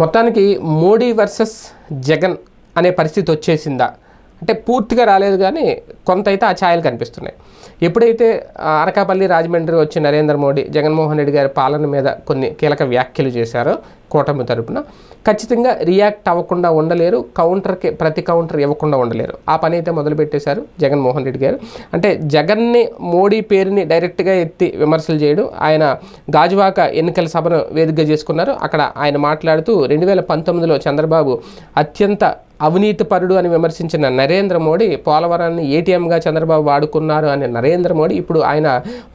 మొత్తానికి మోడీ వర్సెస్ జగన్ అనే పరిస్థితి వచ్చేసిందా? అంటే పూర్తిగా రాలేదు కానీ కొంత అయితే ఆ ఛాయలు కనిపిస్తున్నాయి. ఎప్పుడైతే అరకాపల్లి అనకాపల్లి రాజమండ్రి వచ్చి నరేంద్ర మోడీ జగన్మోహన్ రెడ్డి గారి పాలన మీద కొన్ని కీలక వ్యాఖ్యలు చేశారో కూటమి తరపున ఖచ్చితంగా రియాక్ట్ అవ్వకుండా ఉండలేరు కౌంటర్కి ప్రతి కౌంటర్ ఇవ్వకుండా ఉండలేరు. ఆ పని అయితే మొదలుపెట్టేశారు జగన్మోహన్ రెడ్డి గారు. అంటే జగన్ని మోడీ పేరుని డైరెక్ట్గా ఎత్తి విమర్శలు చేయడం. ఆయన గాజువాక ఎన్నికల సభను వేదికగా చేసుకున్నారు. అక్కడ ఆయన మాట్లాడుతూ రెండు వేల పంతొమ్మిదిలో చంద్రబాబు అత్యంత అవినీతి పరుడు అని విమర్శించిన నరేంద్ర మోడీ పోలవరాన్ని ఏటీఎంగా చంద్రబాబు వాడుకున్నారు అనే నరేంద్ర మోడీ ఇప్పుడు ఆయన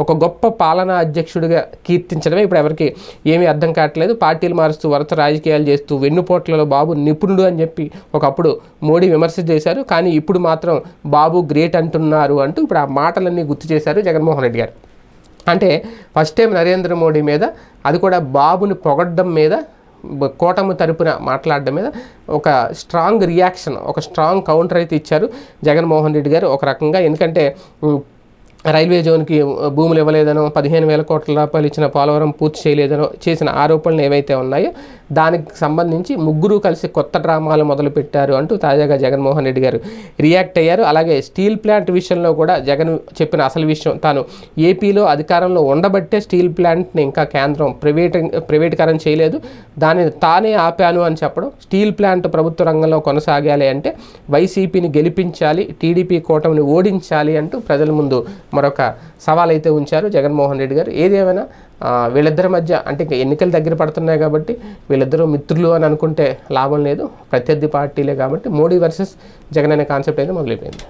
ఒక గొప్ప పాలనా అధ్యక్షుడిగా కీర్తించడమే ఇప్పుడు ఎవరికి ఏమీ అర్థం కావట్లేదు. పార్టీలు మారుస్తూ వరుస రాజకీయాలు చేస్తూ వెన్నుపోట్లలో బాబు నిపుణుడు అని చెప్పి ఒకప్పుడు మోడీ విమర్శ చేశారు. కానీ ఇప్పుడు మాత్రం బాబు గ్రేట్ అంటున్నారు అంటూ ఇప్పుడు ఆ మాటలన్నీ గుర్తు చేశారు జగన్మోహన్ రెడ్డి గారు. అంటే ఫస్ట్ టైం నరేంద్ర మోడీ మీద అది కూడా బాబుని పొగడ్డం మీద కూటమి తరపున మాట్లాడడం మీద ఒక స్ట్రాంగ్ రియాక్షన్ ఒక స్ట్రాంగ్ కౌంటర్ అయితే ఇచ్చారు జగన్మోహన్ రెడ్డి గారు ఒక రకంగా. ఎందుకంటే రైల్వే జోన్కి భూములు ఇవ్వలేదనో పదిహేను వేల కోట్ల రూపాయలు ఇచ్చిన పోలవరం పూర్తి చేయలేదనో చేసిన ఆరోపణలు ఏవైతే ఉన్నాయో దానికి సంబంధించి ముగ్గురు కలిసి కొత్త డ్రామాలు మొదలు పెట్టారు అంటూ తాజాగా జగన్మోహన్ రెడ్డి గారు రియాక్ట్ అయ్యారు. అలాగే స్టీల్ ప్లాంట్ విషయంలో కూడా జగన్ చెప్పిన అసలు విషయం తాను ఏపీలో అధికారంలో ఉండబట్టే స్టీల్ ప్లాంట్ని ఇంకా కేంద్రం ప్రైవేట్ ప్రైవేటీకరణ చేయలేదు. దానిని తానే ఆపాను అని చెప్పడం స్టీల్ ప్లాంట్ ప్రభుత్వ రంగంలో కొనసాగాలి అంటే వైసీపీని గెలిపించాలి టీడీపీ కూటమిని ఓడించాలి అంటూ ప్రజల ముందు మరొక సవాల్ అయితే ఉంచారు జగన్మోహన్ రెడ్డి గారు. ఏదేమైనా వీళ్ళిద్దరి మధ్య అంటే ఇంకా ఎన్నికలు దగ్గర పడుతున్నాయి కాబట్టి వీళ్ళిద్దరూ మిత్రులు అని అనుకుంటే లాభం లేదు. ప్రత్యర్థి పార్టీలే కాబట్టి మోడీ వర్సెస్ జగన్ అనే కాన్సెప్ట్ అయితే మొదలైపోయింది.